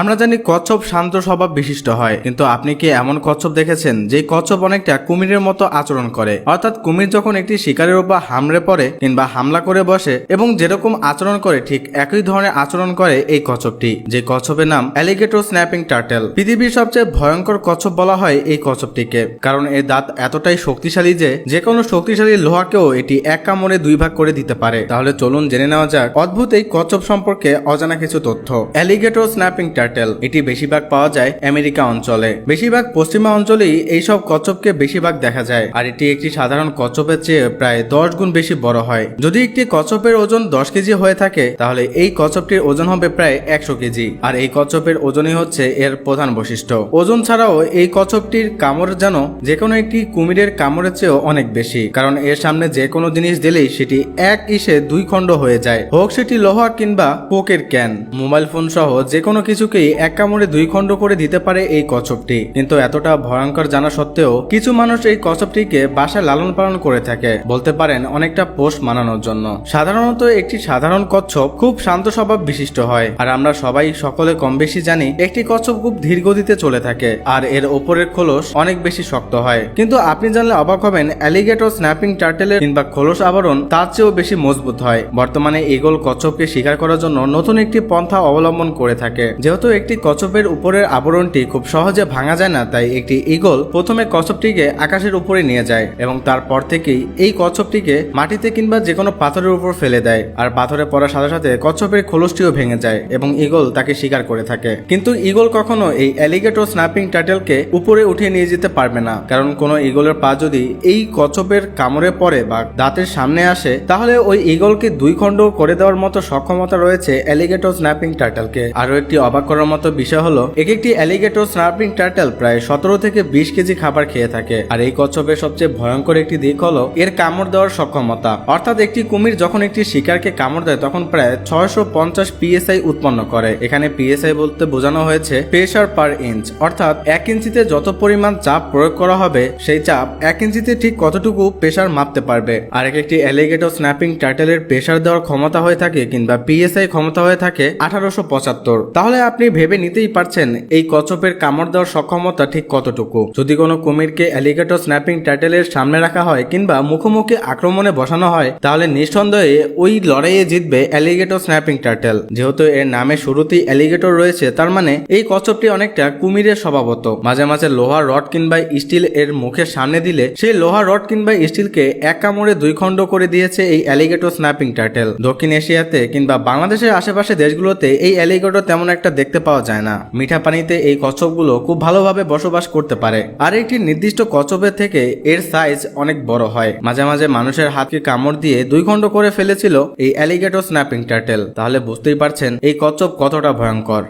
আমরা জানি কচ্ছপ শান্ত স্বভাব বিশিষ্ট হয়, কিন্তু আপনি কি এমন কচ্ছপ দেখেছেন যে কচ্ছপ অনেকটা কুমিরের মতো আচরণ করে? অর্থাৎ কুমির যখন একটি শিকারের উপর হামড়ে পড়ে কিংবা হামলা করে বসে এবং যেরকম আচরণ করে, ঠিক একই ধরনের আচরণ করে এই কচ্ছপটি, যে কচ্ছপের নাম অ্যালিগেটর স্ন্যাপিং টার্টেল। পৃথিবীর সবচেয়ে ভয়ঙ্কর কচ্ছপ বলা হয় এই কচ্ছপটিকে, কারণ এর দাঁত এতটাই শক্তিশালী যে যে কোনো শক্তিশালী লোহাকেও এটি এক কামড়ে দুই ভাগ করে দিতে পারে। তাহলে চলুন জেনে নেওয়া যাক অদ্ভুত এই কচ্ছপ সম্পর্কে অজানা কিছু তথ্য। অ্যালিগেটর স্ন্যাপিং টার্টেল এটি বেশিরভাগ পাওয়া যায় আমেরিকা অঞ্চলে। বেশিরভাগ পশ্চিমা অঞ্চলেই এইসব কচ্ছপকে বেশিরভাগ দেখা যায়। আর এটি একটি সাধারণ কচ্ছপের চেয়ে প্রায় দশ গুণ বেশি বড় হয়। যদি একটি কচ্ছপের ওজন দশ কেজি হয়ে থাকে, তাহলে এই কচ্ছপটির ওজন হবে প্রায় একশো কেজি। আর এই কচ্ছপের ওজনই হচ্ছে এর প্রধান বৈশিষ্ট্য। ওজন ছাড়াও এই কচ্ছপটির কামড় যেন যে কোনো একটি কুমিরের কামড়ের চেয়েও অনেক বেশি। কারণ এর সামনে যে কোনো জিনিস দিলেই সেটি এক ইসে দুই খণ্ড হয়ে যায়। হোক সেটি লোহা কিংবা কোকের ক্যান। মোবাইল ফোন সহ যে কোনো কিছুকেই এক কামড়ে দুই খণ্ড করে দিতে পারে এই কচ্ছপটি। কিন্তু এতটা ভয়ঙ্কর জানা সত্ত্বেও কিছু মানুষ এই কচ্ছপটিকে বাসায় লালন পালন করে থাকে, বলতে পারেন অনেকটা পোষ মানানোর জন্য। সাধারণত একটি সাধারণ কচ্ছপ খুব শান্ত স্বভাব বিশিষ্ট হয়, আর আমরা সবাই সকলে কম বেশি জানি একটি কচ্ছপ খুব ধীর গতিতে চলে থাকে, আর এর ওপরের খোলস অনেক বেশি শক্ত হয়। কিন্তু আপনি জানলে অবাক হবেন, অ্যালিগেটর, স্ন্যাপিং টার্টেলের কিংবা খোলস আবরণ তার চেয়েও বেশি মজবুত হয়। বর্তমানে ইগল কচ্ছপকে শিকার করার জন্য নতুন একটি পন্থা অবলম্বন করে থাকে, যেহেতু একটি কচ্ছপের উপরের আবরণটি খুব সহজে ভাঙা যায় না, তাই একটি ইগল প্রথমে কচ্ছপটিকে আকাশের উপরে নিয়ে যায় এবং তারপর থেকেই এই কচ্ছপটিকে মাটিতে কিংবা যে কোনো পাথরের উপর ফেলে দেয় আর পাথরে পড়ার সাথে সাথে কচ্ছপের খোলসটিও ভেঙে যায় এবং ইগল তাকে শিকার করে থাকে। কিন্তু ইগল কখনো এই অ্যালিগেটর স্ন্যাপিং টাটেলকে উপরে উঠিয়ে নিয়ে যেতে পারবে না, কারণ কোনো ইগলের পা যদি এই কচ্ছপের কামড়ে পড়ে বা দাঁতের সামনে আসে, তাহলে ওই ইগলকে দুই খণ্ড করে দেওয়ার মতো সক্ষমতা রয়েছে অ্যালিগেটর স্ন্যাপিং টার্টেলকে আরও একটি অবাক করার মতো বিষয় হলো এক একটি অ্যালিগেটর স্ন্যাপিং টার্টেল প্রায় সতেরো থেকে বিশ কেজি খাবার খেয়ে থাকে। আর এই কচ্ছপের সবচেয়ে ভয়ঙ্কর একটি দিক হলো, এর কামড় দেওয়ার সক্ষমতা। অর্থাৎ একটি কুমির যখন একটি শিকারকে কামড় দেয়, তখন প্রায় ছয়শো পঞ্চাশ পিএসআই উৎপন্ন করে। এখানে পিএসআই বলতে বোঝানো হয়েছে প্রেশার পার ইঞ্চ অর্থাৎ এক ইঞ্চিতে যত পরিমাণ চাপ প্রয়োগ করা হবে, সেই চাপ এক ইঞ্চিতে ঠিক কতটুকু প্রেশার মাপতে পারবে। আর এক একটি অ্যালিগেটর স্ন্যাপিং টাইটেলের প্রেশার দেওয়ার ক্ষমতা হয়ে থাকে কিংবা পিএসআই ক্ষমতা হয়ে থাকে আঠারোশো পঁচাত্তর। তাহলে আপনি ভেবে নিতেই পারছেন এই কচ্ছপের কামড় দেওয়ার সক্ষমতা ঠিক কতটুকু। যদি কোনো কুমিরকে অ্যালিগেটর স্ন্যাপিং টাইটেলের সামনে রাখা হয় কিংবা মুখোমুখি আক্রমণে বসানো হয়, তাহলে নিঃসন্দেহে ওই লড়াইয়ে জিতবে অ্যালিগেটর স্ন্যাপিং টার্টেল যেহেতু এর নামে শুরুতেই অ্যালিগেটর রয়েছে, তার মানে এই কচ্ছপটি অনেকটা কুমিরের স্বভাবত। মাঝে মাঝে লোহার রড কিংবা স্টিল এর মুখের সামনে দিলে সেই লোহার রড কিংবা স্টিলকে এক কামড়ে দুই খণ্ড করে দিয়েছে এই অ্যালিগেটর স্ন্যাপিং টার্টেল দক্ষিণ এশিয়াতে কিংবা বাংলাদেশের আশেপাশে দেশগুলোতে এই অ্যালিগেটর তেমন একটা দেখতে পাওয়া যায় না। মিঠা পানিতে এই কচ্ছপগুলো খুব ভালোভাবে বসবাস করতে পারে। আর একটি নির্দিষ্ট কচ্ছপের থেকে এর সাইজ অনেক বড় হয়। মাঝে মাঝে মানুষের হাতকে কামড় দিয়ে দুই খণ্ড করে ফেলেছিল এই অ্যালিগেটর স্ন্যাপিং টার্টেল তাহলে বুঝতেই পারছেন এই কচ্ছপ কতটা ভয়ঙ্কর।